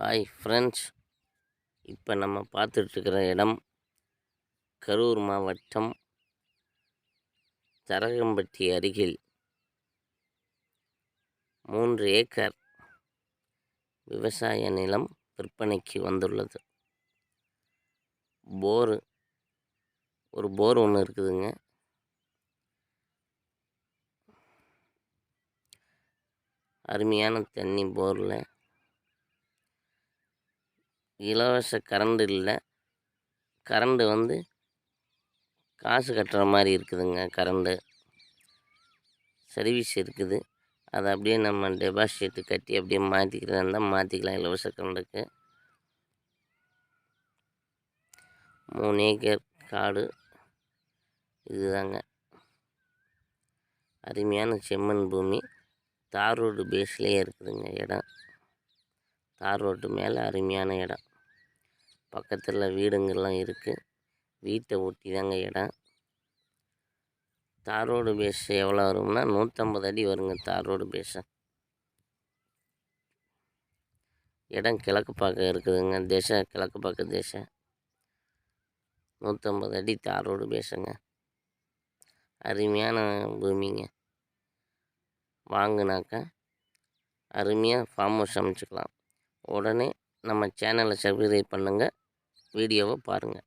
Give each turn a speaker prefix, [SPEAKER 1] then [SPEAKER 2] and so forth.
[SPEAKER 1] Hi friends இப்போ நம்ம பார்த்துட்ருக்கிற இடம் கரூர் மாவட்டம் தரகம்பட்டி அருகில் மூன்று ஏக்கர் விவசாய நிலம் விற்பனைக்கு வந்துள்ளது. போரு ஒரு போர் ஒன்று இருக்குதுங்க. அருமையான தண்ணி போரில். இலவச கரண்ட் இல்லை. கரண்டு வந்து காசு கட்டுற மாதிரி இருக்குதுங்க கரண்டு. சர்வீஸ் இருக்குது. அதை அப்படியே நம்ம டெபாசிட் கட்டி அப்படியே மாற்றிக்கிறதா இருந்தால் மாற்றிக்கலாம் இலவச கரண்டுக்கு. மூணு ஏக்கர் காடு. இதுதாங்க. அருமையான செம்மண் பூமி. தார் ரோடு பேஸ்லேயே இருக்குதுங்க இடம். தார் ரோட்டு மேலே அருமையான இடம். பக்கத்தில் வீடுங்கள்லாம் இருக்குது வீட்டை ஒட்டி தாங்க இடம். தார் ரோடு பேஸ் எவ்வளோ வரும்னா நூற்றம்பது அடி வருங்க தார் ரோடு பேஸை இடம் கிழக்கு பக்கம் இருக்குதுங்க. திசை கிழக்கு பார்க்க திசை. நூற்றம்பது அடி தார் ரோடு பேசுங்க அருமையான பூமிங்க. வாங்கினாக்கா அருமையாக ஃபார்ம் ஹவுஸ் அமைச்சுக்கலாம். உடனே நம்ம சேனலை சப்ஸ்கிரைப் பண்ணுங்கள் வீடியோவை பாருங்கள்